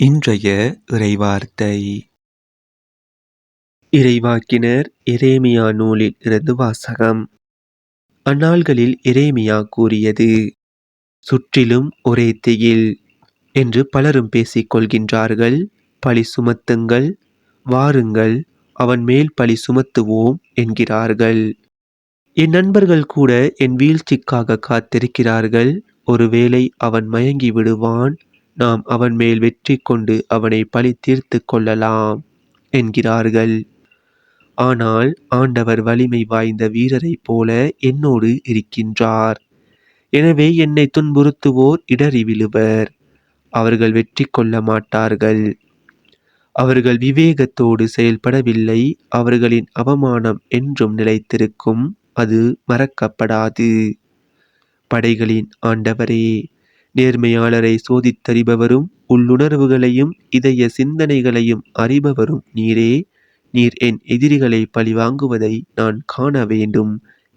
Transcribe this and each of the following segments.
இன்றைய இறைவார்த்தை. இறைவாக்கினர் எரேமியா நூலில் இருந்து வாசகம் அந்நாள்களில் எரேமியா கூறியது சுற்றிலும் ஒரே திகில் என்று பலரும் பேசிக் கொள்கின்றார்கள். பழி சுமத்துங்கள் வாருங்கள் அவன் மேல் பழி சுமத்துவோம் என்கிறார்கள். என் நண்பர்கள் கூட என் வீழ்ச்சிக்காக காத்திருக்கிறார்கள். ஒருவேளை அவன் மயங்கி விடுவான் நாம் அவன் மேல் வெற்றி கொண்டு அவனை பழி தீர்த்து கொள்ளலாம் என்கிறார்கள். ஆனால் ஆண்டவர் வலிமை வாய்ந்த வீரரைப் போல என்னோடு இருக்கின்றார். எனவே என்னை துன்புறுத்துவோர் இடறி விழுவர். அவர்கள் வெற்றி கொள்ள மாட்டார்கள். அவர்கள் விவேகத்தோடு செயல்படவில்லை. அவர்களின் அவமானம் என்றும் நிலைத்திருக்கும். அது மறக்கப்படாது. படைகளின் ஆண்டவரே நேர்மையாளரை சோதித்தறிபவரும் உள்ளுணர்வுகளையும் இதய சிந்தனைகளையும் அறிபவரும் நீரே. நீர் என் எதிரிகளை பழிவாங்குவதை நான் காண வேண்டும்.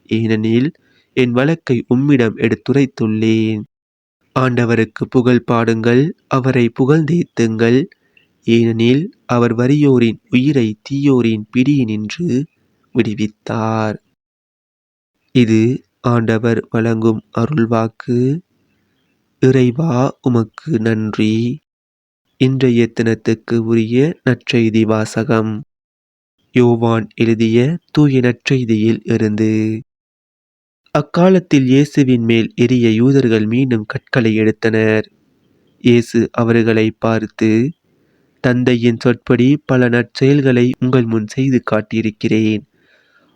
ஏனெனில் என் வழக்கை உம்மிடம் எடுத்துரைத்துள்ளேன். ஆண்டவருக்கு புகழ் பாடுங்கள் அவரை புகழ்ந்தேத்துங்கள் ஏனெனில் அவர் வறியோரின் உயிரை தீயோரின் பிடியினின்று விடுவித்தார். இது ஆண்டவர் வழங்கும் அருள்வாக்கு. இறைவா உமக்கு நன்றி. இன்றைய தினத்துக்கு உரிய நற்செய்தி வாசகம். யோவான் எழுதிய தூய நற்செய்தியில் இருந்து அக்காலத்தில் இயேசுவின் மேல் எரிய யூதர்கள் மீண்டும் கற்களை எடுத்தனர். இயேசு அவர்களை பார்த்து தந்தையின் சொற்படி பல நற்செயல்களை உங்கள் முன் செய்து காட்டியிருக்கிறேன்.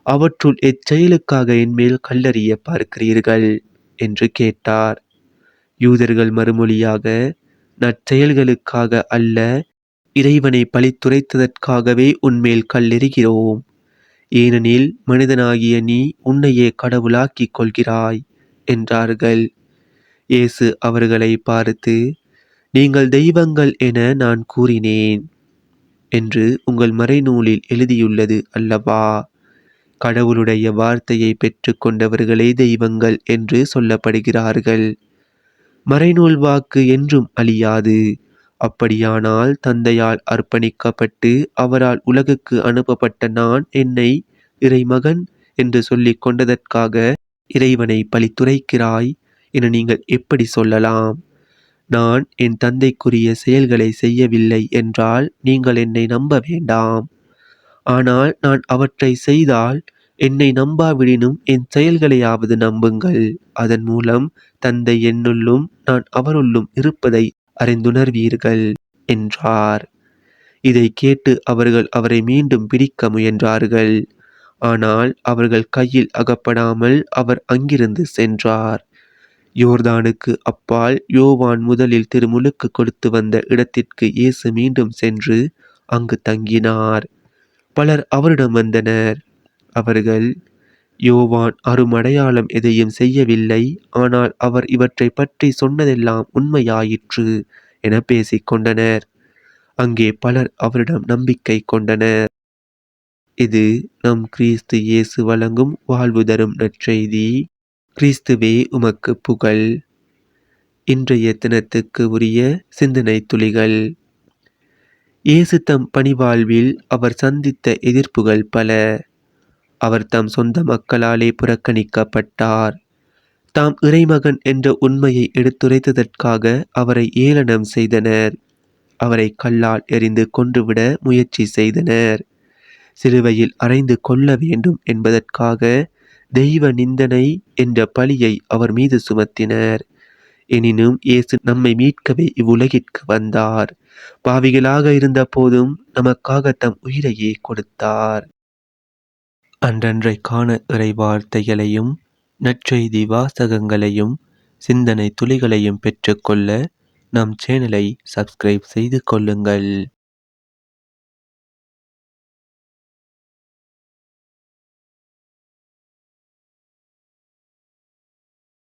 அவற்றுள் எச்செயலுக்காக என்மேல் கல்லறிய பார்க்கிறீர்கள் என்று கேட்டார். யூதர்கள் மறுமொழியாக நற்செயல்களுக்காக அல்ல இறைவனை பழித்துரைத்ததற்காகவே உன்மேல் கல்லெறிகிறோம். ஏனெனில் மனிதனாகிய நீ உன்னையே கடவுளாக்கிக் கொள்கிறாய் என்றார்கள். இயேசு அவர்களை பார்த்து நீங்கள் தெய்வங்கள் என நான் கூறினேன் என்று உங்கள் மறைநூலில் எழுதியுள்ளது அல்லவா? கடவுளுடைய வார்த்தையை பெற்றுக்கொண்டவர்களே தெய்வங்கள் என்று சொல்லப்படுகிறார்கள். மறைநூல் வாக்கு என்றும் அழியாது. அப்படியானால் தந்தையால் அர்ப்பணிக்கப்பட்டு அவரால் உலகுக்கு அனுப்பப்பட்ட நான் என்னை இறைமகன் என்று சொல்லிக் கொண்டதற்காக இறைவனை பழித்துரைக்கிறாய் என நீங்கள் எப்படி சொல்லலாம்? நான் என் தந்தைக்குரிய செயல்களை செய்யவில்லை என்றால் நீங்கள் என்னை நம்ப வேண்டாம். ஆனால் நான் அவற்றை செய்தால் என்னை நம்பாவிடினும் என் செயல்களையாவது நம்புங்கள். அதன் மூலம் தந்தை என்னுள்ளும் நான் அவருள்ளும் இருப்பதை அறிந்துணர்வீர்கள் என்றார். இதை கேட்டு அவர்கள் அவரை மீண்டும் பிடிக்க முயன்றார்கள். ஆனால் அவர்கள் கையில் அகப்படாமல் அவர் அங்கிருந்து சென்றார். யோர்தானுக்கு அப்பால் யோவான் முதலில் திருமுழுக்கு கொடுத்து வந்த இடத்திற்கு இயேசு மீண்டும் சென்று அங்கு தங்கினார். பலர் அவரிடம் வந்தனர். அவர்கள் யோவான் அருமடையாளம் எதையும் செய்யவில்லை ஆனால் அவர் இவற்றை பற்றி சொன்னதெல்லாம் உண்மையாயிற்று என பேசிக்கொண்டனர் அங்கே பலர் அவரிடம் நம்பிக்கை கொண்டனர். இது நம் கிறிஸ்து இயேசு வழங்கும் வாழ்வு தரும் நற்செய்தி. கிறிஸ்துவே உமக்கு புகழ். இன்றைய தினத்துக்கு உரிய சிந்தனை துளிகள். இயேசு தம் பணிவாழ்வில் அவர் சந்தித்த எதிர்ப்புகள் பல. அவர் தம் சொந்த மக்களாலே புறக்கணிக்கப்பட்டார். தாம் இறைமகன் என்ற உண்மையை எடுத்துரைத்ததற்காக அவரை ஏளனம் செய்தனர். அவரை கல்லால் எறிந்து கொன்றுவிட முயற்சி செய்தனர். சிலுவையில் அறைந்து கொள்ள வேண்டும் என்பதற்காக தெய்வ நிந்தனை என்ற பழியை அவர் மீது சுமத்தினர். எனினும் இயேசு நம்மை மீட்கவே இவ்வுலகிற்கு வந்தார். பாவிகளாக இருந்த போதும் நமக்காக தம் உயிரையே கொடுத்தார். அன்றன்றைக்கான இறைவார்த்தைகளையும் நற்செய்தி வாசகங்களையும் சிந்தனை துளிகளையும் பெற்றுக்கொள்ள நம் சேனலை சப்ஸ்கிரைப் செய்து கொள்ளுங்கள்.